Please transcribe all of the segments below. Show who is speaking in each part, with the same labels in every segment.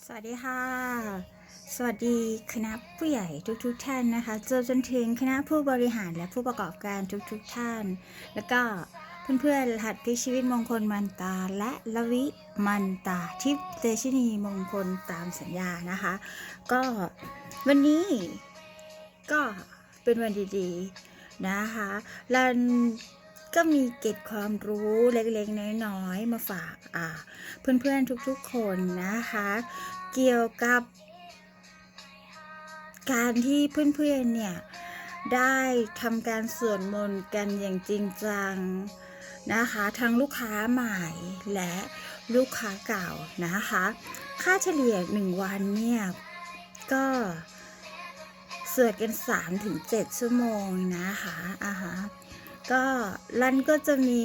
Speaker 1: สวัสดีค่ะ สวัสดีคณะผู้ใหญ่ทุกๆทท่านนะคะจนจนถึงคณะผู้บริหารและผู้ประกอบการทุกๆทท่าน แล้วก็เพื่อนๆรหัสพลิชีวิตมงคลมันตาและละวิมันตาทิพเตชินีมงคลตามสัญญานะคะ ก็วันนี้ก็เป็นวันดีๆนะคะรัน ก็มีเก็ดความรู้เล็กๆ น้อยๆ มาฝากอ่าเพื่อนๆทุกๆคนนะคะ เกี่ยวกับ การที่เพื่อนๆเนี่ยได้ทำการสวดมนต์กันอย่างจริงจังนะคะทั้งลูกค้าใหม่และลูกค้าเก่านะคะ ค่าเฉลี่ย 1 วันเนี่ย ก็สวดกัน 3-7 ชั่วโมงนะคะอ่าฮะ ก็รันก็จะมี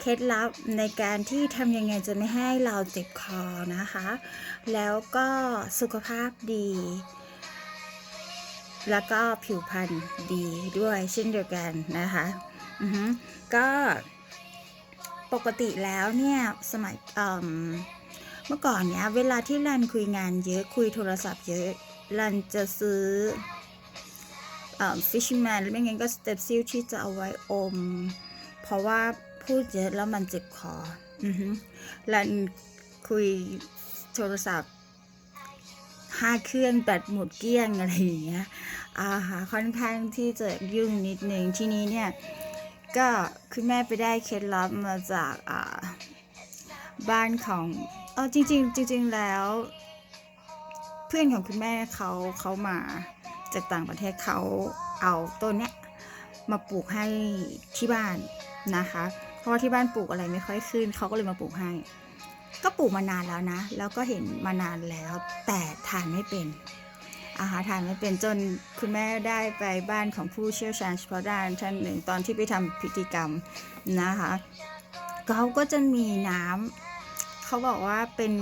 Speaker 1: เคล็ดลับในการที่ทำยังไงจะไม่ให้เราเจ็บคอนะคะ แล้วก็สุขภาพดี แล้วก็ผิวพรรณดีด้วยเช่นเดียวกันนะคะอือฮึก็ปกติแล้วเนี่ยสมัยเอิ่มเมื่อก่อนเนี้ยเวลาที่รันคุยงานเยอะคุยโทรศัพท์เยอะรันจะซื้อ ฟิชแมนหรือไม่งั้นก็สเตปซิลที่จะเอาไว้อม เพราะว่าพูดเยอะแล้วมันเจ็บคออือฮึรันคุยโทรศัพท์ห้าเครื่องแบตหมดเกลี้ยงอะไรอย่างเงี้ยอ่าฮะค่อนข้างที่จะยุ่งนิดนึงที่นี้เนี่ย ก็คุณแม่ไปได้เคล็ดลับมาจากอ่าบ้านของเออจริง ๆ จริง ๆ แล้ว เพื่อนของคุณแม่เขาเขามา จากต่างประเทศเขาเอาต้นเนี้ยมาปลูกให้ที่บ้านนะคะ เพราะว่าที่บ้านปลูกอะไรไม่ค่อยขึ้นเขาก็เลยมาปลูกให้ ก็ปลูกมานานแล้วนะ แล้วก็เห็นมานานแล้ว แต่ทานไม่เป็นอาหารทานไม่เป็นจนคุณแม่ได้ไปบ้านของผู้เชี่ยวชาญเฉพาะด้านท่านหนึ่งตอนที่ไปทำพิธีกรรมนะคะเขาก็จะมีน้ำเขาบอกว่าเป็น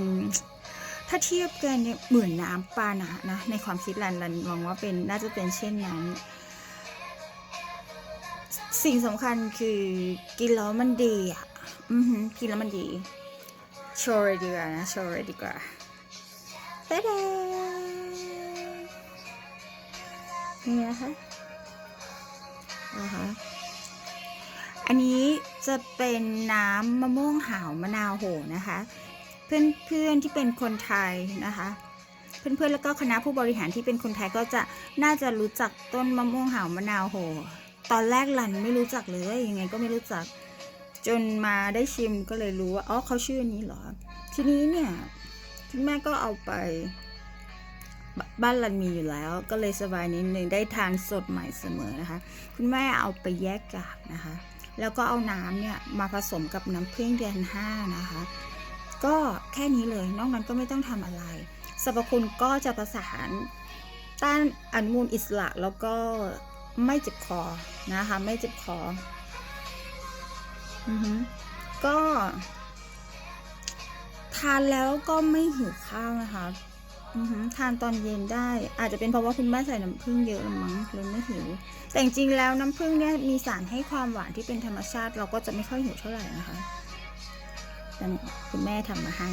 Speaker 1: ถ้าเทียบกันเนี่ยเหมือนน้ำปานะนะในความคิดรันรันมองว่าเป็นน่าจะเป็นเช่นนั้น สิ่งสำคัญคือกินแล้วมันดีอะอือหือกินแล้วมันดีโชว์เลยดีกว่านะโชว์เลยดีกว่าเต้เด้นี่นะคะอ่าฮะอันนี้จะเป็นน้ำมะม่วงหาวมะนาวโหนะคะ เพื่อนเพื่อนที่เป็นคนไทยนะคะ เพื่อนเพื่อนๆแล้วก็คณะผู้บริหารที่เป็นคนไทยก็จะน่าจะรู้จักต้นมะม่วงหาวมะนาวโห ตอนแรกรันไม่รู้จักเลยยังไงก็ไม่รู้จัก จนมาได้ชิมก็เลยรู้ว่าอ๋อเขาชื่อนี้เหรอ ทีนี้เนี่ยคุณแม่ก็เอาไปบบ้านรันมีอยู่แล้วก็เลยสบายนิดนึงได้ทานสดใหม่เสมอนะคะ คุณแม่เอาไปแยกกากนะคะ แล้วก็เอาน้ำเนี่ยมาผสมกับน้ำผึ้งเดือนห้านะคะ ก็แค่นี้เลย นอกนั้นก็ไม่ต้องทำอะไรสรรพคุณก็จะประสานต้านอนุมูลอิสระแล้วก็ไม่เจ็บคอนะคะ ไม่เจ็บคออือฮึก็ ทานแล้วก็ไม่หิวข้าวนะคะ อือฮึทานตอนเย็นได้ อาจจะเป็นเพราะว่าคุณแม่ใส่น้ำผึ้งเยอะละมั้งเลยไม่หิว แต่จริงๆแล้วน้ำผึ้งเนี่ยมีสารให้ความหวานที่เป็นธรรมชาติ เราก็จะไม่ค่อยหิวเท่าไหร่นะคะ คุณแม่ทำมาให้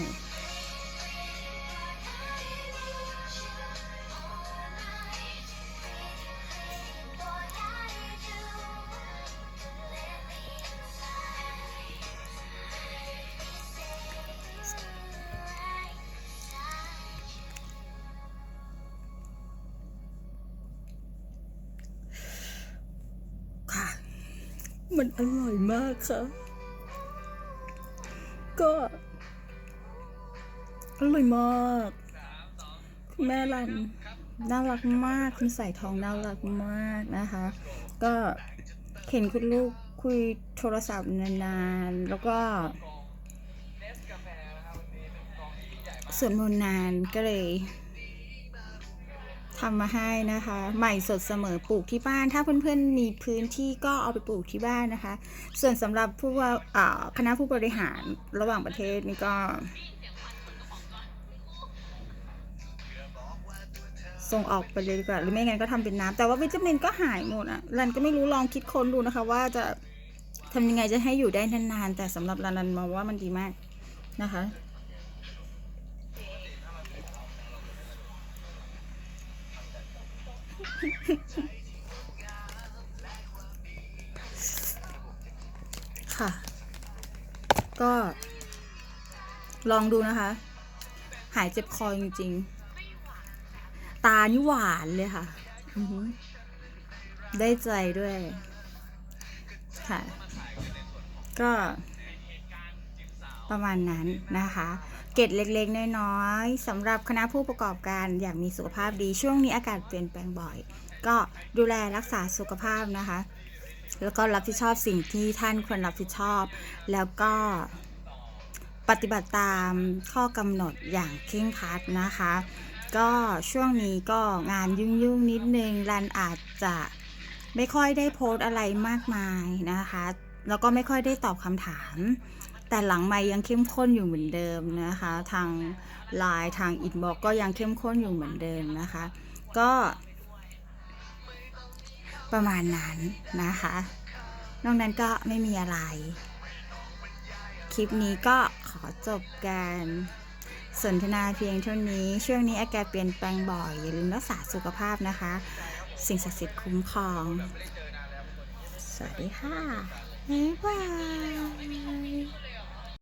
Speaker 1: ค่ะมันอร่อยมากค่ะ ก็อร่อยมากคุณแม่รันน่ารักมากคุณใส่ทองน่ารักมากนะคะ ก็เห็นคุณลูกคุยโทรศัพท์นานๆ แล้วก็สวดมนต์นานก็เลย ทำมาให้นะคะ ใหม่สดเสมอปลูกที่บ้าน ถ้าเพื่อนๆมีพื้นที่ก็เอาไปปลูกที่บ้านนะคะ ส่วนสำหรับผู้ว่าคณะผู้บริหารระหว่างประเทศนี่ก็ส่งออกไปเลยดีกว่าหรือไม่งั้นก็ทำเป็นน้ำแต่ว่าวิตามินก็หายหมดอะรันก็ไม่รู้ลองคิดค้นดูนะคะ ว่าจะทำยังไงจะให้อยู่ได้นานๆแต่สำหรับรันรันมองว่ามันดีมากนะคะ ค่ะ ก็ ลองดูนะคะ หายเจ็บคอจริง ๆ ตานี่หวานเลยค่ะ ได้ใจด้วย ค่ะ ก็ ประมาณนั้นนะคะ เกร็ดเล็กๆ น้อยๆสำหรับคณะผู้ประกอบการอยากมีสุขภาพดีช่วงนี้อากาศเปลี่ยนแปลงบ่อย ก็ดูแลรักษาสุขภาพนะคะ แล้วก็รับผิดชอบสิ่งที่ท่านควรรับผิดชอบ แล้วก็ปฏิบัติตามข้อกำหนดอย่างเคร่งครัดนะคะ ก็ช่วงนี้ก็งานยุ่งๆนิดนึงรันอาจจะไม่ค่อยได้โพสต์อะไรมากมายนะคะ แล้วก็ไม่ค่อยได้ตอบคำถาม แต่หลังไม่ยังเข้มข้นอยู่เหมือนเดิมนะคะ ทางไลน์ทางอินบ็อกก็ยังเข้มข้นอยู่เหมือนเดิมนะคะ ก็ ประมาณนั้นนะคะ นอกนั้นก็ไม่มีอะไร คลิปนี้ก็ขอจบการสนทนาเพียงเท่านี้ ช่วงนี้อากาศเปลี่ยนแปลงบ่อย อย่าลืมรักษาสุขภาพนะคะ สิ่งศักดิ์สิทธิ์คุ้มครอง สวัสดีค่ะบ๊ายบาย